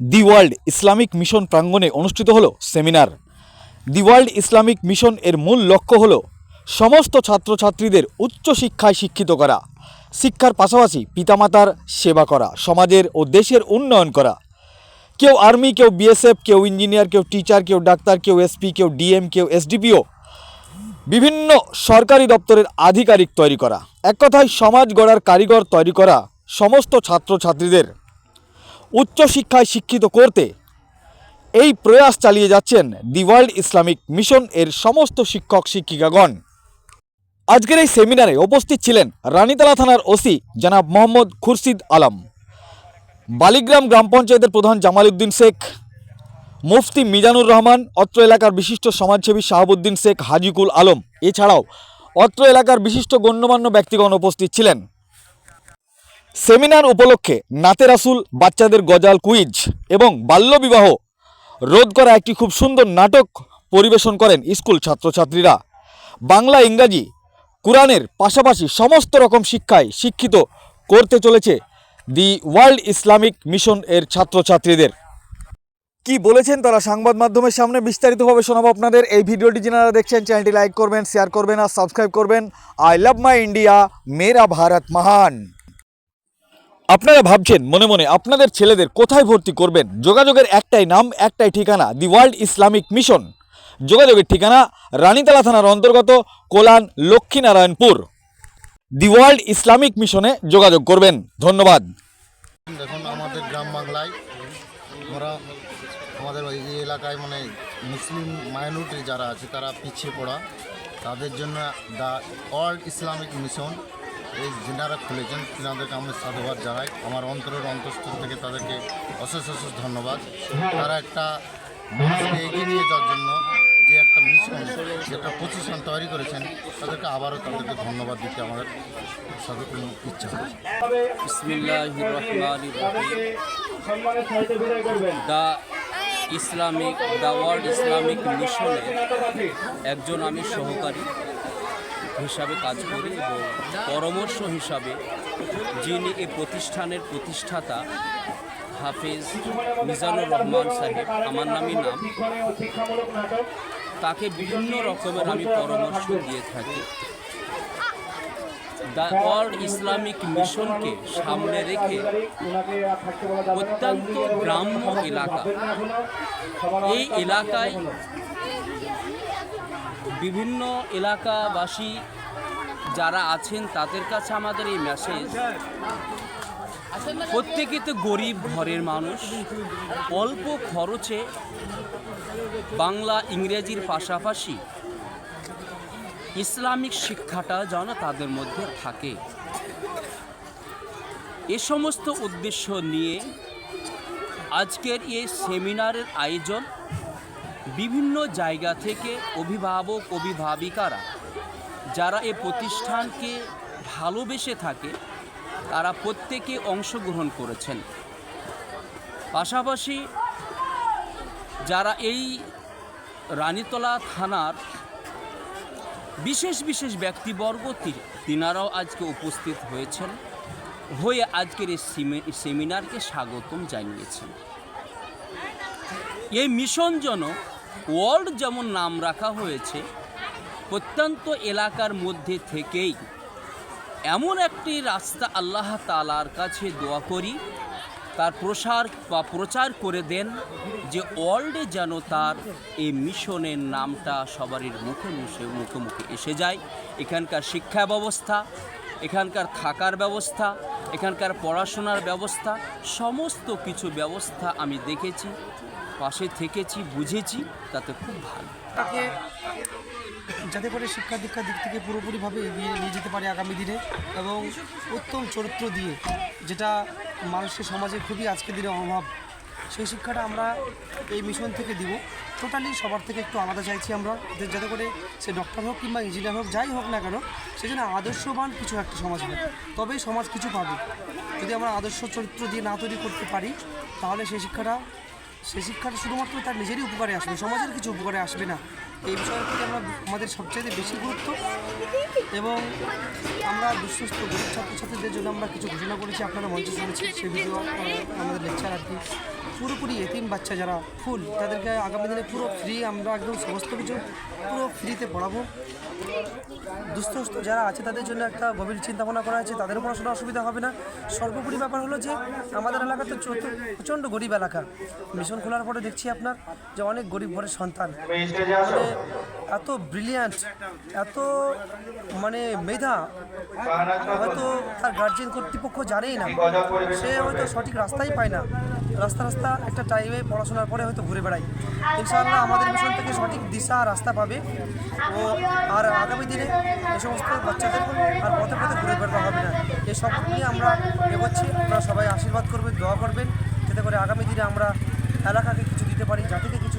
দি world Islamic mission প্রাঙ্গণে অনুষ্ঠিত হলো seminar. The world Islamic mission এর মূল লক্ষ্য হলো সমস্ত ছাত্রছাত্রীদের উচ্চশিক্ষায় শিক্ষিত করা, শিক্ষার পাশাপাশি পিতামাতার সেবা করা, সমাজের ও দেশের উন্নয়ন করা। কেউ আর্মি, কেউ বিএসএফ, কেউ ইঞ্জিনিয়ার, কেউ টিচার, কেউ ডাক্তার, কেউ এসপি, কেউ ডিএম, কেউ এসডিপিও, বিভিন্ন সরকারি দপ্তরের আধিকারিক তৈরি করা। এক কথায় সমাজ গড়ার কারিগর তৈরি করা সমস্ত ছাত্রছাত্রীদের উচ্চশিক্ষায় শিক্ষিত করতে। এই প্রয়াস চালিয়ে যাচ্ছেন দি ওয়ার্ল্ড ইসলামিক মিশন এর সমস্ত শিক্ষক শিক্ষিকাগণ। আজকের এই সেমিনারে উপস্থিত ছিলেন রানীতলা থানার ওসি জনাব মোহাম্মদ খুরশিদ আলম, বালিগ্রাম গ্রাম পঞ্চায়েতের প্রধান জামাল উদ্দিন শেখ, মুফতি মিজানুর রহমান, অত্র এলাকার বিশিষ্ট সমাজসেবী শাহাবুদ্দিন শেখ, হাজিকুল আলম। এছাড়াও অত্র এলাকার বিশিষ্ট গণ্যমান্য ব্যক্তিগণ উপস্থিত ছিলেন। সেমিনার উপলক্ষে নাতে রাসুল, বাচ্চাদের গজাল কুইজ এবং বাল্যবিবাহ। রোধ করা একটি খুব সুন্দর নাটক পরিবেশন করেন স্কুল ছাত্রছাত্রীরা। বাংলা, ইংরাজি, কোরআনের পাশাপাশি সমস্ত রকম শিক্ষায় শিক্ষিত করতে চলেছে দি ওয়ার্ল্ড ইসলামিক মিশন এর ছাত্রছাত্রীদের। কি বলেছেন তারা সংবাদ মাধ্যমের সামনে বিস্তারিতভাবে শোনাবো আপনাদের। এই ভিডিওটি যারা দেখছেন, চ্যানেলটি লাইক করবেন শেয়ার করবেন আর সাবস্ক্রাইব করবেন। আই লাভ মাই ইন্ডিয়া, মেরা ভারত মহান। আপনারা ভাবছেন, মনে মনে আপনাদের ছেলেদের কোথায় ভর্তি করবেন? যোগাযোগের একটাই নাম, একটাই ঠিকানা, দি ওয়ার্ল্ড ইসলামিক মিশন। যোগাযোগের ঠিকানা, রানীতলা থানার অন্তর্গত Kalyan, Lakshminarayanpur. The world Islamic মিশনে যোগাযোগ করবেন। ধন্যবাদ। দেখুন, আমাদের গ্রাম বাংলায় আমরা আমাদের ওই এলাকায় মানে মুসলিম মাইনরিটি যারা আছে, তারা পিছিয়ে পড়া। তাদের জন্য দ্য ওয়ার্ল্ড ইসলামিক মিশন এই যিনারা খুলেছেন তিনাদেরকে আমরা সাধুবাদ জানাই, আমার অন্তরের অন্তঃস্থল থেকে তাদেরকে অশেষ অশেষ ধন্যবাদ। তারা একটা মানুষকে এগিয়ে নিয়ে যাওয়ার জন্য যে একটা মিশন যে একটা প্রতিষ্ঠান তৈরি করেছেন, তাদেরকে আবারও তাদেরকে ধন্যবাদ দিতে আমাদের সাথে ইচ্ছা ইসলামিক দ্য ওয়ার্ল্ড ইসলামিক মিশনে একজন আমি সহকারী। হিসাবে কাজ করি এবং পরামর্শ হিসাবে যিনি এই প্রতিষ্ঠানের প্রতিষ্ঠাতা, হাফিজ মিজানুর রহমান সাহেব, আমার নামই নাম, তাকে বিভিন্ন রকমের আমি পরামর্শ দিয়ে থাকি। দ্য ওয়ার্ল্ড ইসলামিক মিশনকে সামনে রেখে অত্যন্ত গ্রাম্য এলাকা। এই এলাকায় বিভিন্ন এলাকাবাসী যারা আছেন, তাদের কাছে আমাদের এই মেসেজ প্রত্যেকে তো গরিব ঘরের মানুষ। অল্প খরচে বাংলা ইংরেজির পাশাপাশি ইসলামিক শিক্ষাটা যেন তাদের মধ্যে থাকে। এ সমস্ত উদ্দেশ্য নিয়ে আজকের এই সেমিনারের আয়োজন বিভিন্ন জায়গা থেকে অভিভাবক, অভিভাবিকারা যারা এ প্রতিষ্ঠানকে ভালোবেসে থাকে, তারা প্রত্যেকে অংশগ্রহণ করেছেন। পাশাপাশি যারা এই রানীতলা থানার বিশেষ বিশেষ ব্যক্তিবর্গ তিনারাও আজকে উপস্থিত হয়েছেন। হয়ে আজকের এই সেমিনারকে স্বাগতম জানিয়েছেন। এই মিশন যেন ওয়ার্ল্ড যেমন নাম রাখা হয়েছে, প্রত্যন্ত এলাকার মধ্যে থেকেই। এমন একটি রাস্তা আল্লাহ তালার কাছে দোয়া করি, তার প্রসার বা প্রচার করে দেন যে ওয়ার্ল্ডে যেন তার এই মিশনের নামটা সবারই মুখে মুখে মুখে মুখে এসে যায়। এখানকার শিক্ষা ব্যবস্থা, এখানকার থাকার ব্যবস্থা, এখানকার পড়াশোনার ব্যবস্থা, সমস্ত কিছু ব্যবস্থা আমি দেখেছি। পাশে থেকেছি, বুঝেছি, তাতে খুব ভালো। তাকে যাতে করে শিক্ষা দীক্ষার দিক থেকে পুরোপুরিভাবে এগিয়ে নিয়ে যেতে পারে আগামী দিনে এবং উত্তম চরিত্র দিয়ে যেটা মানুষের সমাজে খুবই আজকের দিনে অভাব, সেই শিক্ষাটা আমরা এই মিশন থেকে দিব। টোটালি সবার থেকে একটু আলাদা চাইছি আমরা যাতে করে সে ডক্টর হোক কিংবা ইঞ্জিনিয়ার হোক, যাই হোক না কেন সেজন্য আদর্শবান কিছু একটা সমাজ হোক। তবেই সমাজ কিছু পাবে। যদি আমরা আদর্শ চরিত্র দিয়ে না তৈরি করতে পারি, তাহলে সেই শিক্ষাটা সেই শিক্ষাটা শুধুমাত্র তার নিজেরই উপকারে আসবে সমাজের কিছু উপকারে আসবে না। এই বিষয়ের প্রতি আমরা আমাদের সবচেয়ে বেশি গুরুত্ব এবং আমরা বিশ্বস্ত গরিব ছাত্রছাত্রীদের জন্য আমরা কিছু ঘোষণা করেছি, আপনারা মঞ্চে শুনেছি সেই ভিডিও আমাদের লেকচার আর কি। পুরোপুরি এতিম বাচ্চা যারা ফুল তাদেরকে আগামী দিনে পুরো ফ্রি আমরা একদম সমস্ত কিছু পুরো ফ্রিতে পড়াবো। দুস্থ যারা আছে, তাদের জন্য একটা গভীর চিন্তা ভাবনা করা আছে তাদেরও পড়াশোনা অসুবিধা হবে না। সর্বোপরি ব্যাপার হলো যে, আমাদের এলাকা তো প্রচণ্ড গরিব এলাকা। মিশন খোলার পরে দেখছি আপনার যে অনেক গরিব ঘরের সন্তান। এত ব্রিলিয়ান্ট এত মানে মেধা, হয়তো তার গার্জেন কর্তৃপক্ষ জানেই না। সে হয়তো সঠিক রাস্তাই পায় না। রাস্তা রাস্তা একটা টাইমে পড়াশোনার পরে হয়তো ঘুরে বেড়ায়। ইনশাআল্লাহ আমাদের মিশন থেকে সঠিক দিশা, রাস্তা পাবে। ও আর আগামী দিনে এ সমস্ত বাচ্চাদের আর পথে পথে ঘুরে বেড়াতে হবে না। এই সব নিয়ে আমরা এগোচ্ছি। আপনারা সবাই আশীর্বাদ করবেন, দোয়া করবেন। যাতে করে আগামী দিনে আমরা এলাকাকে কিছু দিতে পারি, জাতিকে কিছু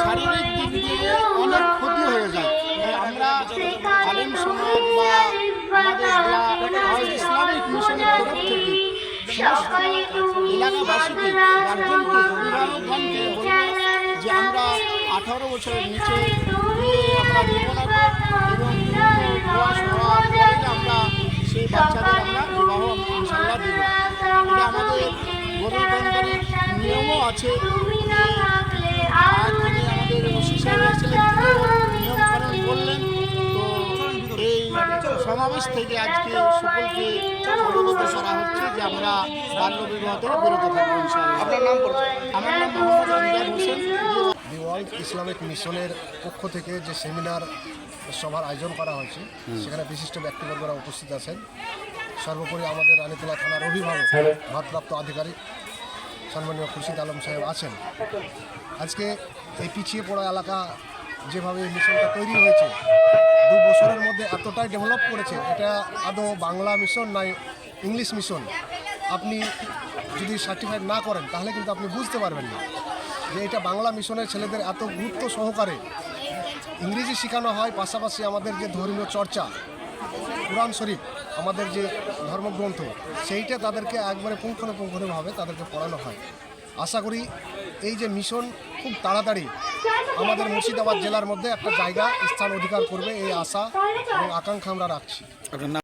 শারীরিক দিক দিয়ে অনেক ক্ষতি হয়ে যায়। আমরা আলিম সমাজ বা ইসলামিক মিশনের তরফ থেকে এলাকাবাসীকে গার্জেনকে অভিভাবকগণকে বলব যে আমরা আঠারো বছরের নিচে আমরা দেব না এবং আমরা সেই বাচ্চাদের আমরা বিবাহ ইনশাল্লাহ দেব। এটা আমাদের গণতন্ত্রের নিয়মও আছে। সমাবেশ থেকে আজকে সকলকে অবগত করা হচ্ছে যে আমরা বাল্য বিবাহ থেকে বিরত থাকব আপনার নাম আমার নাম Mohammed Hossain. The world Islamic মিশনের পক্ষ থেকে যে সেমিনার সভার আয়োজন করা হয়েছে সেখানে বিশিষ্ট ব্যক্তিবর্গরা উপস্থিত আছেন। সর্বোপরি আমাদের রানীতলা থানার অভিভাবক ভারপ্রাপ্ত আধিকারিক সম্মানীয় খুরশিদ আলম সাহেব আছেন। আজকে এই পিছিয়ে পড়া এলাকা যেভাবে মিশনটা তৈরি হয়েছে, দু বছরের মধ্যে এতটাই ডেভেলপ করেছে, এটা আদৌ বাংলা মিশন নাই ইংলিশ মিশন? আপনি যদি সার্টিফাইড না করেন, তাহলে কিন্তু আপনি বুঝতে পারবেন না যে এটা বাংলা মিশনের ছেলেদের এত গুরুত্ব সহকারে ইংরেজি শেখানো হয়, পাশাপাশি আমাদের যে ধর্মীয় চর্চা, কোরআন শরীফ, আমাদের যে ধর্মগ্রন্থ, সেইটা তাদেরকে একবারে পুঙ্খানুপুঙ্খভাবে তাদেরকে পড়ানো হয়। আশা করি এই যে মিশন খুব তাড়াতাড়ি আমাদের মুর্শিদাবাদ জেলার মধ্যে একটা জায়গা স্থান অধিকার করবে, এই আশা এবং আকাঙ্ক্ষা আমরা রাখছি।